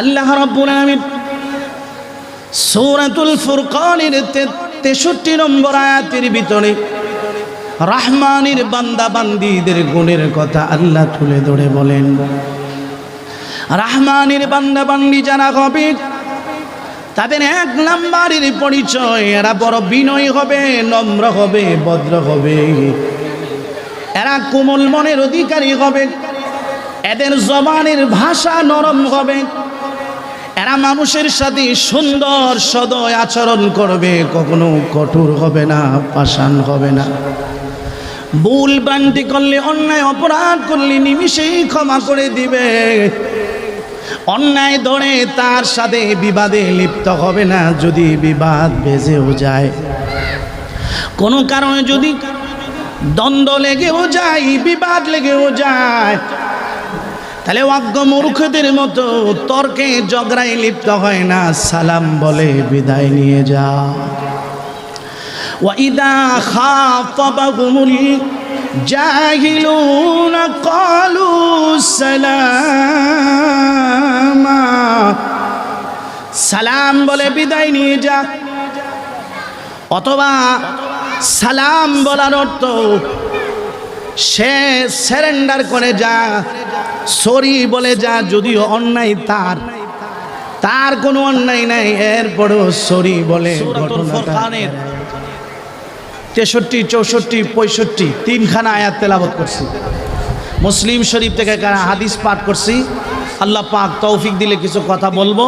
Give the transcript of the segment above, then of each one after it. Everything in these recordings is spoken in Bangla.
আল্লাহ রাব্বুল আলামিন সূরাতুল ফুরকানের 63 নম্বর আয়াতের ভিতরে রহমানের বান্দা বান্দিদের গুণের কথা আল্লাহ তুলে ধরে বলেন। রহমানের বান্দা বান্দি যারা হবে তাদের এক নাম্বারের পরিচয়, এরা বড় বিনয় হবে, নম্র হবে, ভদ্র হবে। এরা কোমল মনের অধিকারী হবে, এদের জবানের ভাষা নরম হবে। এরা মানুষের সাথে সুন্দর সদয় আচরণ করবে, কখনো কঠোর হবে না, পাষাণ হবে না। ভুল ভ্রান্তি করলে, অন্যায় অপরাধ করলে নিমিষেই ক্ষমা করে দিবে। অন্যায় ধরে তার সাথে বিবাদে লিপ্ত হবে না, যদি বিবাদ বেজেও যায়। কোনো কারণে যদি দ্বন্দ্ব লেগেও যায়, বিবাদ লেগেও যায় তাহলে অজ্ঞ মূর্খদের মতো তর্কে জগড়াই লিপ্ত হয় না, সালাম বলে বিদায় নিয়ে যা। ওয়াইদা খাফাবাহুমুল না ক্বালু সালামা। সালাম বলে বিদায় নিয়ে যা। অথবা সালাম বলার অর্থ সে স্যারেন্ডার করে যা। সরি বলে যা যদিও অন্যায় তার। তার কোনো অন্যায় নাই এরপরও সরি বলে তেষট্টি চৌষট্টি পঁয়ষট্টি তিনখানা আয়াত তেলাবত করছি। মুসলিম শরীফ থেকে কারা হাদিস পাঠ করছি আল্লাহ পাক তৌফিক দিলে কিছু কথা বলব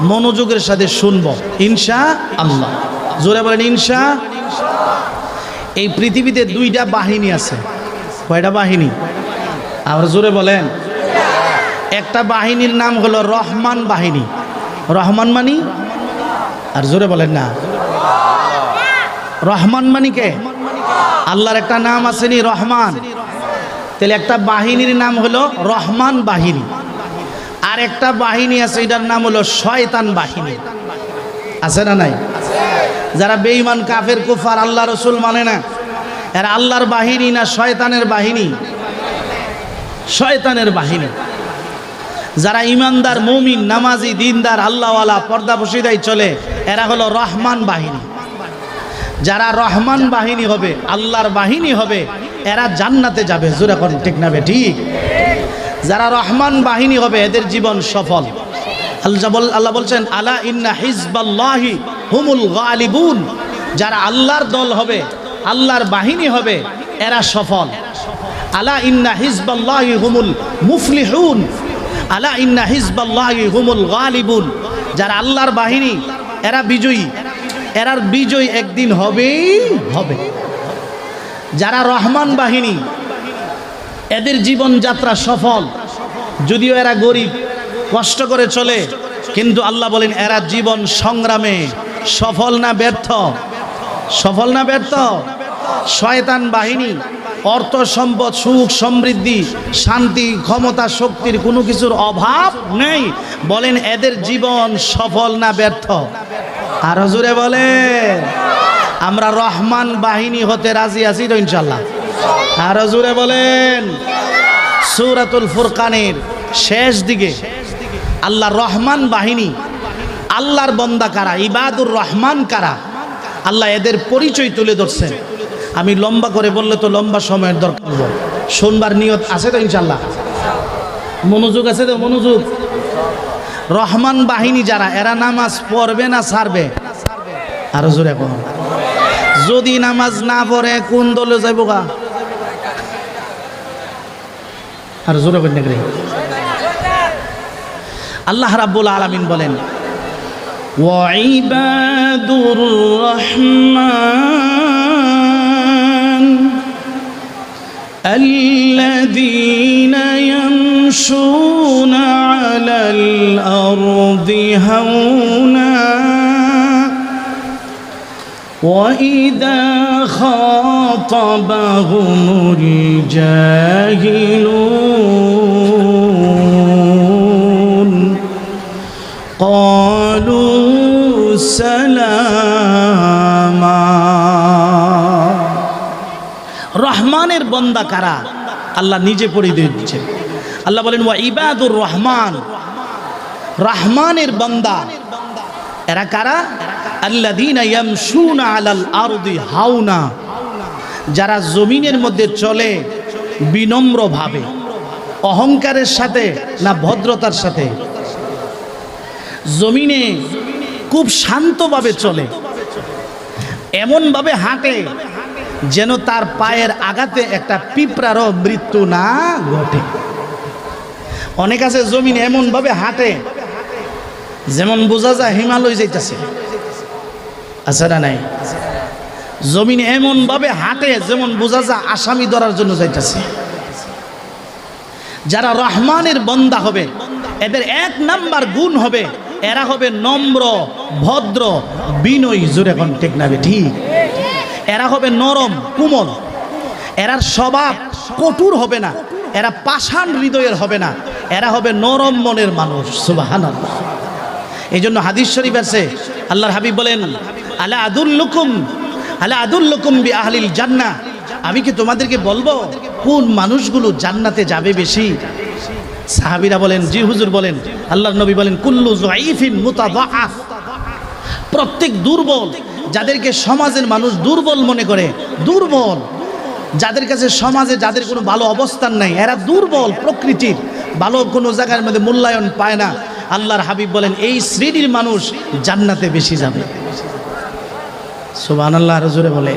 মনোযোগের সাথে শুনব ইনশা আল্লাহ জোরে বলেন ইনশা এই পৃথিবীতে দুইটা বাহিনী আছে। কয়টা বাহিনী? আর জোরে বলেন। একটা বাহিনীর নাম হলো রহমান বাহিনী। রহমান মানি? আর জোরে বলেন না। রহমান মানিকে আল্লাহর একটা নাম আসেনি রহমান। তাহলে একটা বাহিনীর নাম হলো রহমান বাহিনী। আর একটা বাহিনী আছে, এটার নাম হলো শয়তান বাহিনী। আছে না নাই? যারা বেঈমান, কাফের, কুফার, আল্লাহ রসুল মানে না। এরা আল্লাহর বাহিনী না শয়তানের বাহিনী? শয়তানের বাহিনী। যারা ইমানদার, মমিন, নামাজি, দিনদার, আল্লাহওয়ালা, পর্দা বসিদাই চলে, এরা হলো রহমান বাহিনী। যারা রহমান বাহিনী হবে, আল্লাহর বাহিনী হবে, এরা জান্নাতে যাবে। জোরে করেন ঠিক না ঠিক? যারা রহমান বাহিনী হবে, এদের জীবন সফল। আল্লাহ বলছেন, আলা ইন্না হিজবাল্লাহি হুমুল গালিবুন। যারা আল্লাহর দল হবে আল্লাহর বাহিনী হবে, এরা সফল। আলা ইন্না হিজবাল্লাহি হুমুল মুফলিহুন। আলা ইন্না হিজবাল্লাহি হুমুল গালিবুন। যারা আল্লাহর বাহিনী, এরা বিজয়ী। এরার বিজয় একদিন হবেই হবে। যারা রহমান বাহিনী, এদের জীবনযাত্রা সফল। যদিও এরা গরিব, কষ্ট করে চলে, কিন্তু আল্লাহ বলেন, এরা জীবন সংগ্রামে সফল না ব্যর্থ। সফল না ব্যর্থ? শয়তান বাহিনী, অর্থ সম্পদ, সুখ সমৃদ্ধি, শান্তি, ক্ষমতা, শক্তির কোনো কিছুর অভাব নেই। বলেন, এদের জীবন সফল না ব্যর্থ? আরও জোরে বলে আমরা রহমান বাহিনী হতে রাজি আছি তো ইনশাল্লাহ আরও জোরে বলেন। সুরাতুল ফুরকানের শেষ দিকে আল্লাহ রহমান বাহিনী, আল্লাহর বন্দা কারা, ইবাদুর রহমান কারা আল্লাহ এদের পরিচয় তুলে ধরছেন আমি লম্বা করে বললে তো লম্বা সময়ের দরকার হবে। শোনবার নিয়ত আছে তো ইনশাল্লাহ মনোযোগ আছে তো মনোযোগ? রহমান বাহিনী যারা, এরা নামাজ পড়বে না ছাড়বে? আরও জোরে কোন যদি নামাজ না পড়ে, কোন দলে যাইব গা? আর জোরে আল্লাহ রাব্বুল আলামিন বলেন وعباد الرحمن الذين يمشون على الأرض هونا وإذا خاطبهم الجاهلون রহমানের বন্দা কারা? আল্লাহ নিজে পরিচয় দিচ্ছে। আল্লাহ বলেন, ওয়া ইবাদুর রহমান। রহমানের বন্দা। এরা কারা? যারা জমিনের মধ্যে চলে বিনম্রভাবে অহংকারের সাথে না ভদ্রতার সাথে। জমিনে খুব শান্তভাবে চলে। এমনভাবে হাঁটে যেন তার পায়ের আঘাতে একটা পিঁপড়ারও মৃত্যু না ঘটে। অনেক আছে জমিন এমনভাবে হাঁটে যেমন বোঝা যায় হিমালয় যাইতেছে। আছে না নাই? জমিন এমনভাবে হাঁটে যেমন বোঝা যায় আসামি ধরার জন্য যাইতেছে। যারা রহমানের বন্দা হবে, এদের এক নাম্বার গুণ হবে এরা হবে নম্র, ভদ্র, বিনয়ী, জোরে এখন ঠিক ঠিক। এরা হবে নরম, কোমল। এরার স্বভাব কঠোর হবে না, এরা পাষাণ হৃদয়ের হবে না। এরা হবে নরম মনের মানুষ সুবাহান এই জন্য হাদিস শরীফ আছে, আল্লাহর হাবিব বলেন, আলা আদুল্লুকুম আলা আদুল্লুকুম বি আহলিল জান্না আমি কি তোমাদেরকে বলব, কোন মানুষগুলো জান্নাতে যাবে বেশি? সাহাবিরা বলেন, জি হুজুর বলেন, আল্লাহর নবী বলেন, কুল্লু মুতাদাআফ। প্রত্যেক দুর্বল যাদেরকে সমাজের মানুষ দুর্বল মনে করে, দুর্বল। যাদের কাছে সমাজে যাদের কোনো ভালো অবস্থান নাই, এরা দুর্বল প্রকৃতির। ভালো কোনো জায়গার মধ্যে মূল্যায়ন পায় না। আল্লাহর হাবিব বলেন, এই শ্রেণির মানুষ জান্নাতে বেশি যাবে। সুবান আল্লাহ রজুরে বলে।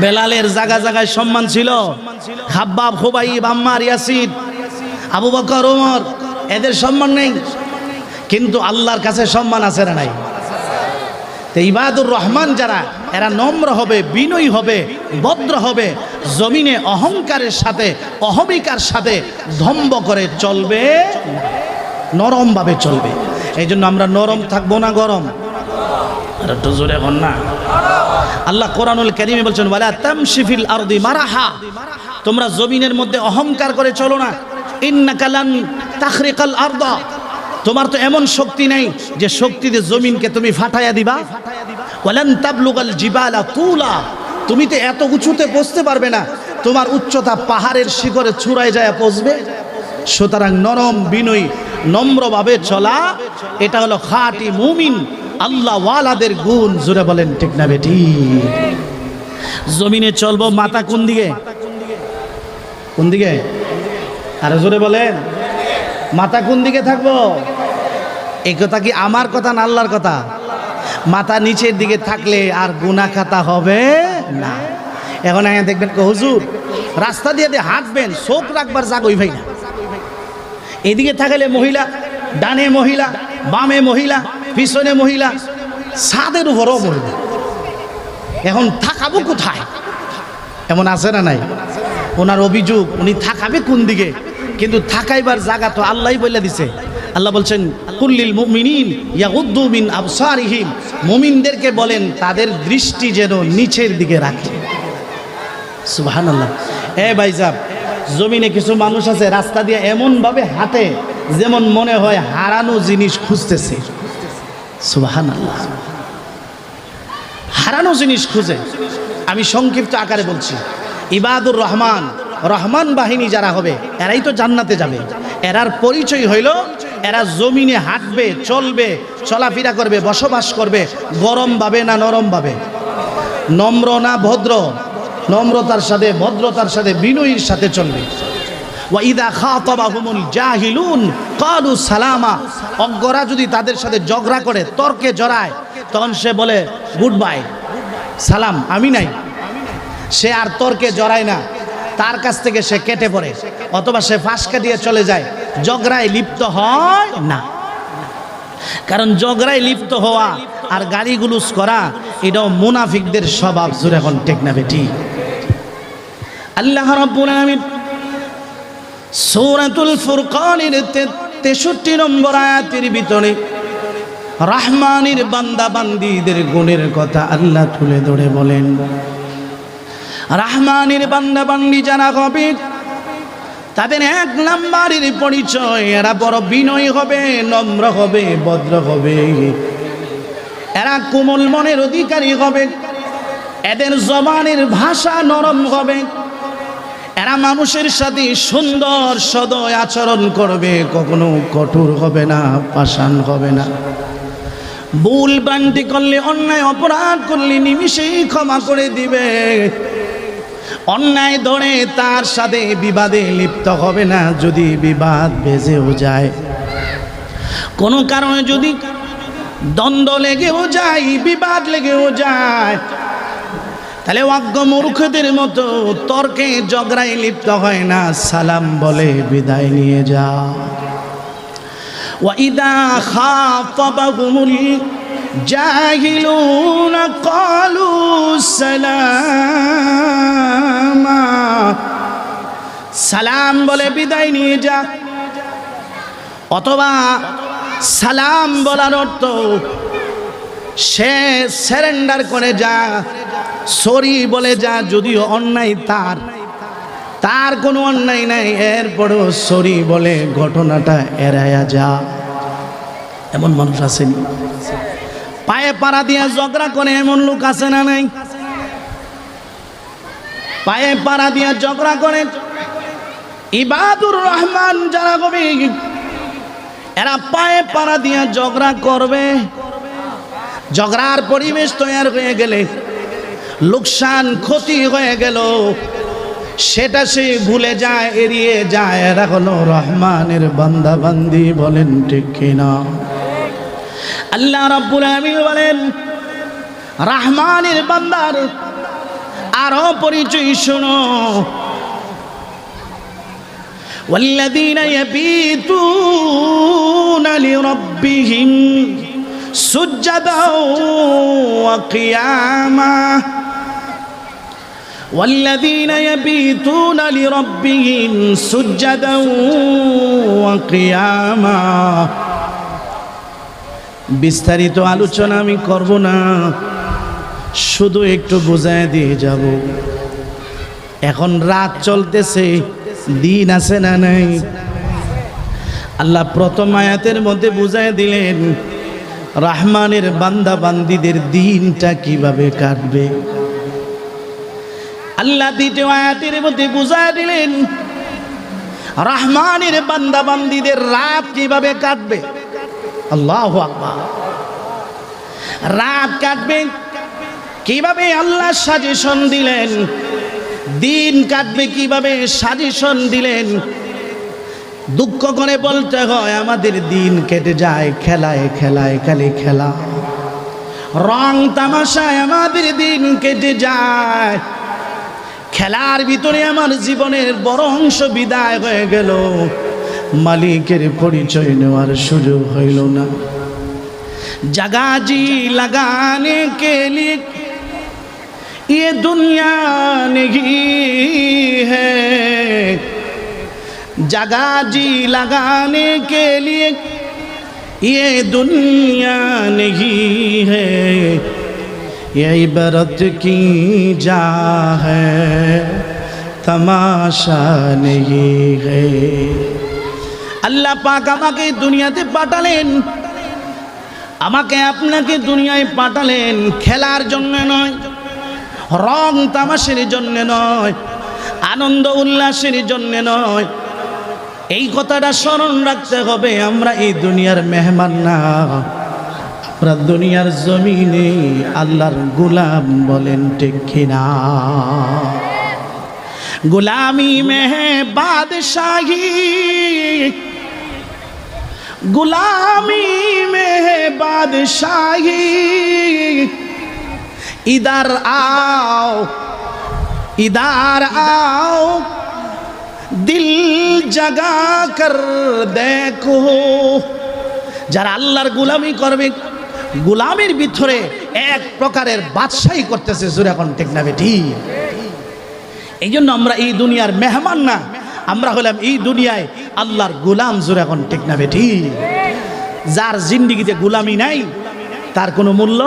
বেলালের জায়গা জায়গায় সম্মান ছিল। হাব্বাব হুবাইব, আম্মার ইয়াসিদ আবু বকর ওমর এদের সম্মান নেই। কিন্তু আল্লাহর কাছে সম্মান আছে না নাই? তো ইবাদুর রহমান যারা, এরা নম্র হবে, বিনয়ী হবে, ভদ্র হবে, জমিনে অহংকারের সাথে, অহমিকার সাথে ধম্ব করে চলবে, নরমভাবে চলবে। এই জন্য আমরা নরম থাকব না গরম? আর না। আল্লাহ কোরআনুল কারিমে বলছেন আরদি মারাহা। তোমরা জমিনের মধ্যে অহংকার করে চলো না। তোমার তো এমন শক্তি নেই যে শক্তিতে জমিনকে তুমি ফাটাইয়া দিবা। ওয়ালান তাবলুগাল জিবালা তুলা। তুমি তো এত উঁচুতে পৌঁছতে পারবে না, তোমার উচ্চতা পাহাড়ের শিখরে ছুড়ায় যায় পৌঁছবে সুতরাং নরম বিনয়ী নম্রভাবে চলা, এটা হলো খাঁটি মুমিন। আল্লাহ ওয়ালাদের গুণ জুড়ে বলেন ঠিক না বেটি? জমিনে চলবো মাথা কোন দিকে? কোন দিকে? আরে জোরে বলেন। মাথা কোন দিকে থাকব? এই কথা কি আমার কথা না আল্লাহর কথা? মাথা নিচের দিকে থাকলে আর গুনা খাতা হবে না। এখন আয়া দেখবেন হুজুর, রাস্তা দিয়ে দিয়ে হাঁটবেন, চোখ রাখবার জাগই ভাই না। এদিকে থাকলে মহিলা, ডানে মহিলা, বামে মহিলা, পিছনে মহিলা, ছাদের উপরও মহিলা এখন থাকাবো কোথায়? এমন আছে না নাই? ওনার অভিযোগ, উনি থাকাবে কোন দিকে? কিন্তু থাকাইবার জায়গা তো আল্লাহই বলে দিছে। আল্লাহ বলছেন, কুল্লিল মুমিনিন ইয়াগুদ্দু মিন আবসারিহিম। মুমিনদেরকে বলেন, তাদের দৃষ্টি যেন নিচের দিকে রাখে। সুবহানাল্লাহ। এ ভাইজাব জমিনে কিছু মানুষ আছে, রাস্তা দিয়ে এমনভাবে হাঁটে যেমন মনে হয় হারানো জিনিস খুঁজতেছে। সুবহানাল্লাহ। হারানো জিনিস খুঁজে। আমি সংক্ষিপ্ত আকারে বলছি, ইবাদুর রহমান রহমান বাহিনী যারা হবে, এরাই তো জান্নাতে যাবে। এরার পরিচয় হইল, এরা জমিনে হাঁটবে, চলবে, চলাফেরা করবে, বসবাস করবে, গরম ভাবে না নরম ভাবে। নম্র না ভদ্র, নম্রতার সাথে, ভদ্রতার সাথে, বিনয়ীর সাথে চলবে। অজ্ঞরা যদি তাদের সাথে ঝগড়া করে, তর্কে জড়ায়, তখন সে বলে, গুড বাই, সালাম, আমি নাই। সে আর তর্কে জড়ায় না। তার কাছ থেকে সে কেটে পড়ে, অথবা সে ফাঁস দিয়ে চলে যায়। ঝগড়ায় লিপ্ত হয় না। কারণ ঝগড়ায় লিপ্ত হওয়া আর গালিগুলুস করা, এটাও মুনাফিকদের স্বভাব জুড়ে এখন টেকনাবে ঠিক আল্লাহ রব্বুল আলামিন সূরাতুল ফুরকানের তেষট্টি নম্বর আয়াতের ভিতরে রাহমানের বান্দা বান্দিদের গুণের কথা আল্লাহ তুলে ধরে বলেন রাহমানের বান্দা বান্দি যারা হবে তাদের এক নাম্বারের পরিচয়, এরা বড় বিনয় হবে, নম্র হবে, ভদ্র হবে। এরা কোমল মনের অধিকারী হবে, এদের জবানের ভাষা নরম হবে। এরা মানুষের সাথে সুন্দর সদয় আচরণ করবে, কখনো কঠোর হবে না, পাষাণ হবে না। ভুল বান্টি করলে, অন্যায়, অপরাধ করলে নিমিষেই ক্ষমা করে দিবে। অন্যায় ধরে তার সাথে বিবাদে লিপ্ত হবে না যদি বিবাদ বেজেও যায়। কোনো কারণে যদি দ্বন্দ্ব লেগেও যায়, বিবাদ লেগেও যায়, তাহলে অজ্ঞ মূর্খদের মতো তর্কে জগড়ায় লিপ্ত হয় না, সালাম বলে বিদায় নিয়ে যা। ওয়াইদা খা পাবা الجاهلون قالوا سلاما সালাম বলে বিদায় নিয়ে যা অথবা সালাম বলার অর্থ সে স্যারেন্ডার করে যা সরি বলে যা যদিও অন্যায় তার তার কোনো অন্যায় নাই এরপরও সরি বলে ঘটনাটা এড়ায়া যা এমন মানুষ আসেনি পায়ে পাড়া দিয়া ঝগড়া করে এমন লোক আছে না নাই? পায়ে পাড়া দিয়া ঝগড়া করে। ইবাদুর রহমান যারা কবি, এরা পায়ে পাড়া দিয়ে ঝগড়া করবে। ঝগড়ার পরিবেশ তৈরি হয়ে গেলে, লোকসান ক্ষতি হয়ে গেল। সেটা সে ভুলে যায়, এড়িয়ে যায়। এরা হলো রহমানের বান্দা বান্দি বলেন ঠিক কিনা? আল্লাহ রাব্বুল আলামিন বলেন রহমানের বান্দার আরো পরিচয় শোনো والذين يبيتون لربهم سجدا وقياما والذين يبيتون لربهم سجدا وقياما বিস্তারিত আলোচনা আমি করব না। শুধু একটু বোঝায় দিয়ে যাব। এখন রাত চলতেছে, দিন আছে না নাই? আল্লাহ প্রথম আয়াতের মধ্যে বুঝায় দিলেন, রহমানের বান্দা বান্দিদের দিনটা কীভাবে কাটবে? আল্লাহ দ্বিতীয় আয়াতের মধ্যে বুঝায় দিলেন, রহমানের বান্দা বান্দিদের রাত কীভাবে কাটবে? আল্লাহ রাত কাটবে। কীভাবে আল্লাহ সাজেশন দিলেন? দিন কাটবে কীভাবে সাজেশন দিলেন? দুঃখ করে বলতে হয়, আমাদের দিন কেটে যায়, খেলায় খেলায়, খালি খেলা। রং তামাশায় আমাদের দিন কেটে যায়। খেলার ভিতরে আমার জীবনের বড় অংশ বিদায় হয়ে গেল। মালিকের পরিচয় নেওয়ার সুযোগ হইল না জাগাজি লাগানে কে লিয়ে ये दुनिया नहीं है जगह जी लगाने के लिए ये दुनिया नहीं है ये इबरत की जा है तमाशा नहीं है আল্লাহ পাক আমাকে দুনিয়াতে পাঠালেন। আমাকে আপনাকে দুনিয়ায় পাঠালেন। খেলার জন্য নয়, রং তামাশের জন্য নয়, আনন্দ উল্লাসের জন্য নয়। এই কথাটা স্মরণ রাখতে হবে, আমরা এই দুনিয়ার মেহমান না। আমরা দুনিয়ার জমিনে আল্লাহর গোলাম বলেন ঠিক কিনা। গোলামি মেহে বাদশাহী गुलामी में है बादशाही इधर आओ इधर आओ দিল জাগা কর দেখো যারা আল্লাহর গুলামি করবে গুলামের ভিতরে এক প্রকারের বাদশাহী করতেছে জোরে এখন ঠিক না বেটি এই জন্য আমরা এই দুনিয়ার মেহমান না আমরা হলাম এই দুনিয়ায় আল্লাহর গুলাম জোরে এখন, ঠিক না বেটি যার জিন্দিগিতে গুলামি নাই, তার কোনো মূল্য?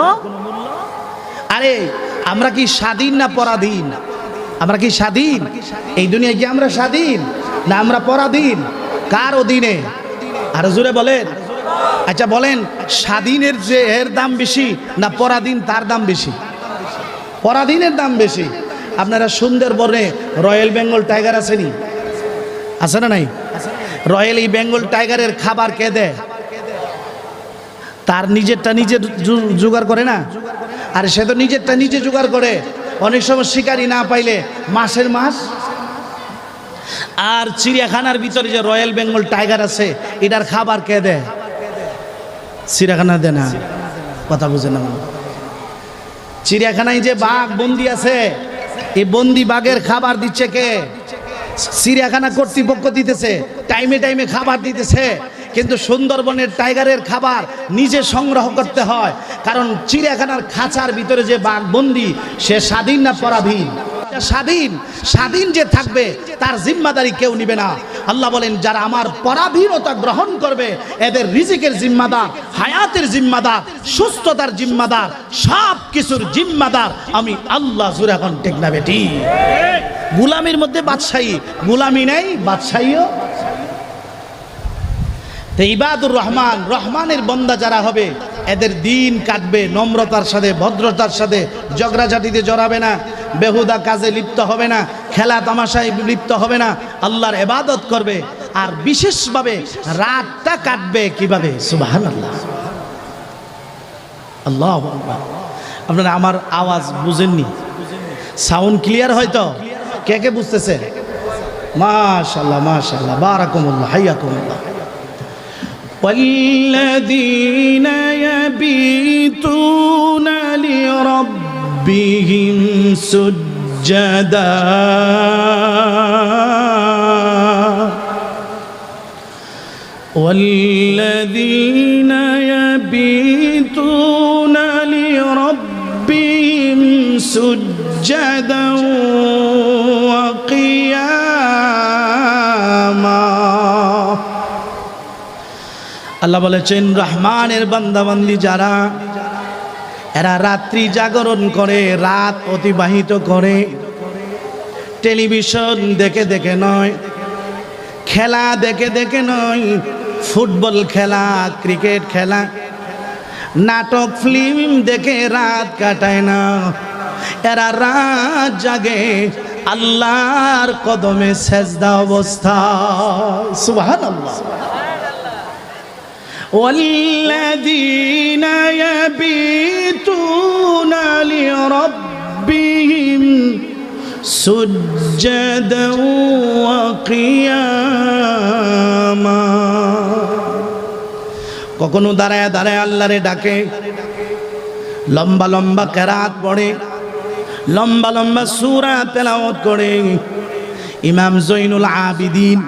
আরে, আমরা কি স্বাধীন না পরাধীন? আমরা কি স্বাধীন? এই দুনিয়ায় কি আমরা স্বাধীন? না আমরা পরাধীন? কার অধীনে? আর জোরে বলেন। আচ্ছা বলেন, স্বাধীনের যে এর দাম বেশি না পরাধীন তার দাম বেশি? পরাধীনের দাম বেশি। আপনারা সুন্দরবনে রয়্যাল বেঙ্গল টাইগার আসেনি আছে না নাই? রয়্যাল এই বেঙ্গল টাইগারের খাবার কে দেয়? তার নিজেরটা নিজে জোগাড় করে না? আর সে তো নিজেরটা নিজে জোগাড় করে। অনেক সময় শিকারি না পাইলে মাসের মাস? আর চিড়িয়াখানার ভিতরে যে রয়্যাল বেঙ্গল টাইগার আছে, এটার খাবার কে দেয়? চিড়িয়াখানা দেয় না? কথা বুঝে না চিড়িয়াখানায় যে বাঘ বন্দি আছে, এই বন্দি বাঘের খাবার দিচ্ছে কে? চিড়িয়াখানা কর্তৃপক্ষ দিতেছে, টাইমে টাইমে খাবার দিতেছে, কিন্তু সুন্দরবনের টাইগারের খাবার নিজে সংগ্রহ করতে হয়, কারণ চিড়িয়াখানার খাঁচার ভিতরে যে বাঘ বন্দি সে স্বাধীন না পরাধীন? স্বাধীন। স্বাধীন যে থাকবে, তার জিম্মাদারি কেউ নিবে না। আল্লাহ বলেন, যারা আমার পরাধীনতা গ্রহণ করবে, এদের রিজিকের জিম্মাদার হায়াতের জিম্মাদার, সুস্থতার জিম্মাদার সব কিছুর জিম্মাদার। আমি আল্লাহ জুর এখন টেক না বেটি। গুলামির মধ্যে বাদশাহী। গুলামি নেই, বাদশাহীও। ইবাদুর রহমান, রহমানের বন্দা যারা হবে, এদের দিন কাটবে, নম্রতার সাথে, ভদ্রতার সাথে ঝগড়াঝাটিতে জড়াবে না, বেহুদা কাজে লিপ্ত হবে না খেলা তামাশায় লিপ্ত হবে না, আল্লাহর এবাদত করবে। আর বিশেষভাবে রাতটা কাটবে কিভাবে সুবাহান আল্লাহ আল্লাহ আকবার। আপনারা আমার আওয়াজ বুঝেননি সাউন্ড ক্লিয়ার হয়তো কে কে বুঝতেছে মাশাল্লাহ মাশাল্লাহ বারাকুমুল্লাহ হাইয়াকুমুল্লাহ والذين يبيتون لربهم سجدا والذين يبيتون لربهم سجدا وقياما আল্লাহ বলেছেন রহমানের বান্দাবান্দি যারা এরা রাত্রি জাগরণ করে রাত অতিবাহিত করে টেলিভিশন দেখে দেখে নয় খেলা দেখে দেখে নয় ফুটবল খেলা ক্রিকেট খেলা নাটক ফিল্ম দেখে রাত কাটায় না এরা রাত জাগে আল্লাহর কদমে সেজদা অবস্থা সুবহানাল্লাহ والذين يبيتون لربهم سجدا وقياما কখনো দাঁড়ায় দাঁড়ায় আল্লাহরে ডাকে লম্বা লম্বা কেরাত পড়ে লম্বা লম্বা সুরা তেলাওয়াত করে ইমাম জৈনুল আবিদিন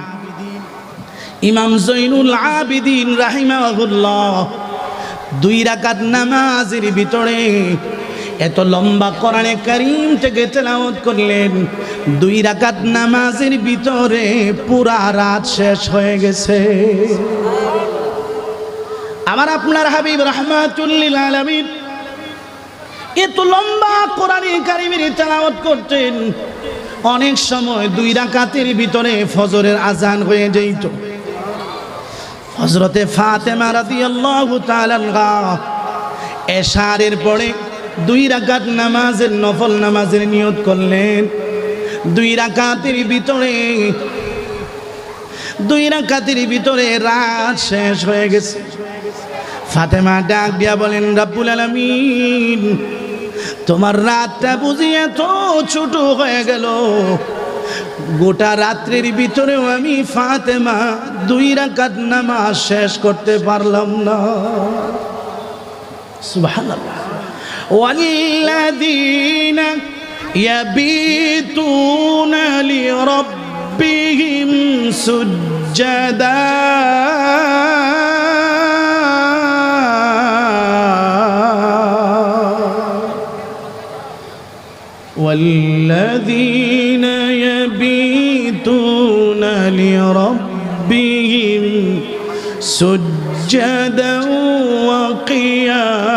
ইমাম জৈনুল আবিদিন রাহিমাহুল্লাহ দুই রাকাত নামাজের ভিতরে এত লম্বা কোরআনে কারিম থেকে তেলাওয়াত করলেন, দুই রাকাত নামাজের ভিতরে পুরা রাত শেষ হয়ে গেছে। আমার আপনার হাবিব রহমাতুল্লিল আলামিন এত লম্বা কোরআনে কারিমের তেলাওয়াত করতেন, অনেক সময় দুই রাকাতের ভিতরে ফজরের আজান হয়ে যেত। হজরতে ফাতেমা রাদিয়াল্লাহু তাআলা এশারের পরে দুই রাকাত নামাজের নফল নামাজের নিয়ত করলেন। দুই রাকাতের ভিতরে, দুই রাকাতের ভিতরে রাত শেষ হয়ে গেছে। ফাতেমা ডাক দিয়া বলেন, রাব্বুল আলামিন, তোমার রাতটা বুঝি এত ছোট হয়ে গেল। গোটা রাত্রির ভিতরেও আমি ফাতেমা দুই রাকাত নামাজ শেষ করতে পারলাম না। সুবহানাল্লাহ। والذين يبيتون لربهم سجدا. والذين يبيتون لربهم سجدا وقياما.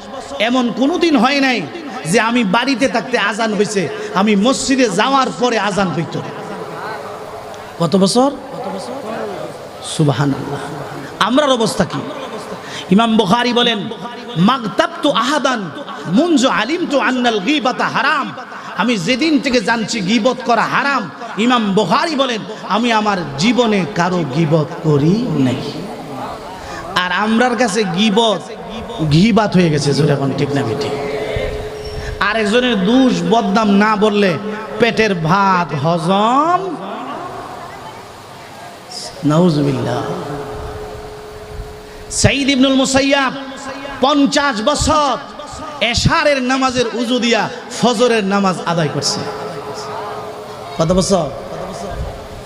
এমন কোনোদিন হয় নাই যে আমি বাড়িতে থাকতে আজান হয়েছে আমি মসজিদে যাওয়ার পরে আজান হইত। কত বছর? সুবাহান আমরার অবস্থা কি? ইমাম বুখারী বলেন, মাগতাবতু আহাদান, মুনজু আলিমতু আন্নাল গীবাতা হারাম। আমি যেদিন থেকে জানছি গিবত করা হারাম, ইমাম বুখারী বলেন, আমি আমার জীবনে কারও গিবত করি নাই। আর আমরার কাছে গিবত ঘিবাত হয়ে গেছে জোরে এখন ঠিক না বেঠি আরেকজনের দুষ বদনাম না বললে পেটের ভাত হজম। নাউজুবিল্লাহ। সাইদ ইবনুল মুসাইয়াব পঞ্চাশ বছর এশারের নামাজের উজু দিয়া ফজরের নামাজ আদায় করছে। কত বছর?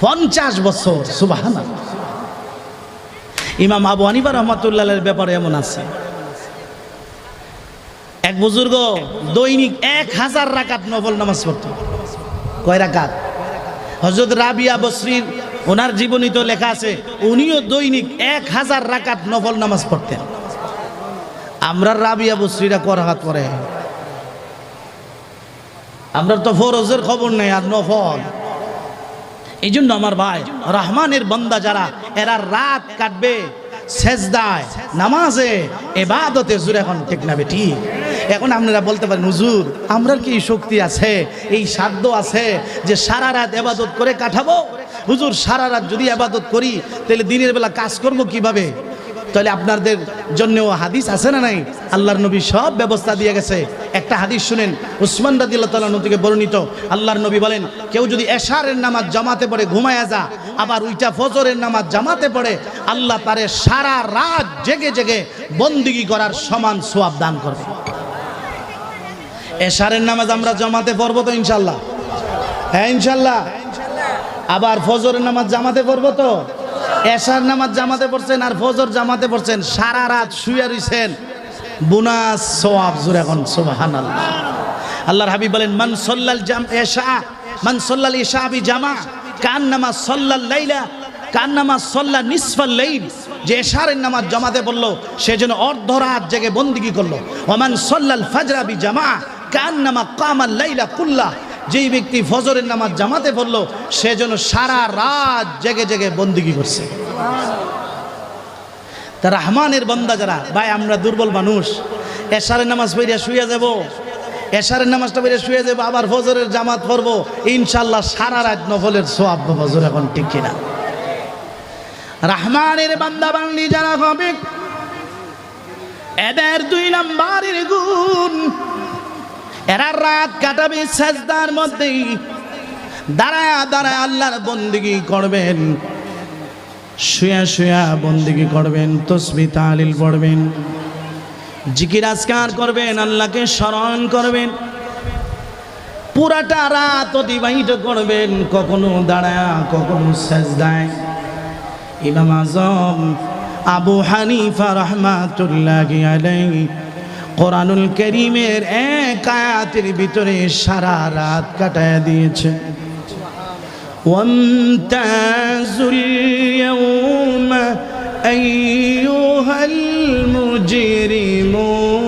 পঞ্চাশ বছর সুবাহানা ইমাম আবু হানিফা রহমতুল্লাহের ব্যাপারে এমন আছে। এক বুজুর্গ দৈনিক এক হাজার রাকাত নফল নামাজ পড়ত। কয় রাকাত? হজরত রাবিয়া বসরির, ওনার জীবনী তো লেখা আছে, উনিও দৈনিক এক হাজার রাকাত নফল নামাজ পড়তেন। আমরা রাবিয়া বসরিরা কর হাত পরে। আমরা তো ফরজের খবর নেই, আর নফল। এই জন্য আমার ভাই, রহমানের বন্দা যারা, এরা রাত কাটবে, সেজদায়, নামাজে, এবাদতে জুড়ে এখন ঠিক না ঠিক? এখন আপনারা বলতে পারেন, হুজুর আমরা কি শক্তি আছে? এই সাধ্য আছে যে সারা রাত এবাদত করে কাটাবো? হুজুর, সারা রাত যদি এবাদত করি, তাহলে দিনের বেলা কাজ করব কীভাবে? তাহলে আপনাদের জন্যও হাদিস আছে না নাই? আল্লাহর নবী সব ব্যবস্থা দিয়ে গেছে। একটা হাদিস শুনেন, উসমান রাদিল্লাহ তাল্লাহ থেকে বর্ণিত। আল্লাহর নবী বলেন, কেউ যদি এশারের নামাজ জামাতে পড়ে ঘুমায়া যা, আবার উইটা ফজরের নামাজ জামাতে পড়ে, আল্লাহ তারে সারা রাত জেগে জেগে বন্দিগি করার সমান সোয়াব দান করবে। এশারের নামাজ আমরা জমাতে পড়ব তো ইনশাল্লাহ। হ্যাঁ ইনশাল্লাহ। আবার ফজরের নামাজ জামাতে পড়ব তো? এশার নামাজ জামাতে পড়ছেন আর ফজর জামাতে পড়ছেন। সারা রাত শুয়ে রইছেন। বুনাস সোয়াব জুর এখন সুবহান আল্লাহ আল্লাহর হাবিব বলেন, মান সল্লাল জাম, এশা, মান সল্লাল ইশা বি জামা কান নামাজ সল্লাল লাইলা কান নামাজ সল্লা নিসফাল লাইল। যে এশারের নামাজ জমাতে পড়ল, সে যেন অর্ধরাত জেগে বন্দিগি করল। ওমান সল্লাল ফাজরা বি জামা কান নামা কামাল লাইলা কুল্লা। যেই ব্যক্তি ফজরের নামাজ জামাতে পড়ল, সে যেন সারা রাত জেগে জেগে বন্দিগি করছে। তা রহমানের বন্দা যারা, ভাই, আমরা দুর্বল মানুষ। এশারের নামাজ পড়িয়া শুয়ে যাব। এশারের নামাজটা পড়িয়া শুয়ে যাব, আবার ফজরের জামাত পড়ব। ইনশাল্লাহ সারা রাত নফলের সোয়াব ফজর এখন ঠিক কিনা। রহমানের বান্দা বান্দি যারা হবে, এদের দুই নাম্বারের গুণ। এরা রাত কাটাবে সাজদার মধ্যেই। দাঁড়ায় দাঁড়ায় আল্লাহর বন্দিগি করবেন। শুয়া শুয়া বন্দিগি করবেন, তসবি তালিল পড়বেন। জিকির আজকার করবেন, আল্লাহকে স্মরণ করবেন। পুরাটা রাত অতিবাহিত করবেন, কখনো দাঁড়ায়, কখনো সেজদায়। ইমাম আজম আবু হানিফা রহমাতুল্লাহ আলাইহি কোরআনুল করিমের এক আয়াতের ভিতরে সারা রাত কাটায় দিয়েছে। ওয়ান্তাজুল ইয়াউমা আইয়ুহাল মুজরিমুন।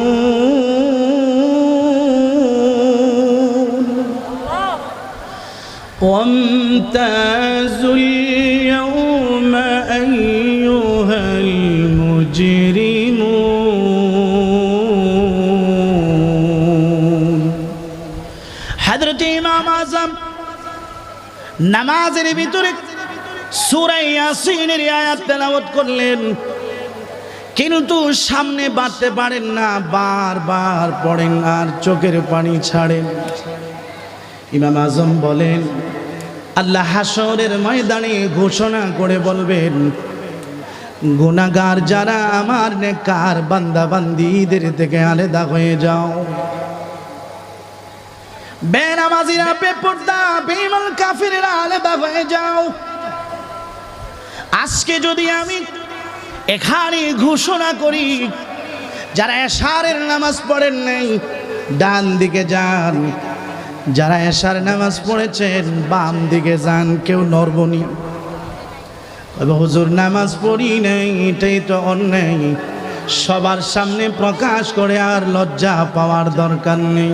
ওয়ান্তাজুল নামাজের ভিতরে সূরা ইয়াসিনের আয়াত তেলাওয়াত করলেন। কিন্তু সামনে বাড়তে পারেন না, বারবার পড়েন আর চোখের পানি ছাড়েন। ইমাম আজম বলেন, আল্লাহ হাসরের ময়দানে ঘোষণা করে বলবেন গুনাগার যারা আমার নেকার বান্দা বান্দিদের থেকে আলাদা হয়ে যাও। বেনামাজিরা বেপর্দা, বেঈমান কাফিরেরা আলাদা হয়ে যাও। আজকে যদি আমি এখানে ঘোষণা করি, যারা এশারের নামাজ পড়েন নাই, ডান দিকে যান। যারা এশার নামাজ পড়েছেন, বাম দিকে যান, কেউ নরবনি হুজুর, নামাজ পড়ি নেই, এটাই তো অন্যায়। সবার সামনে প্রকাশ করে আর লজ্জা পাওয়ার দরকার নেই।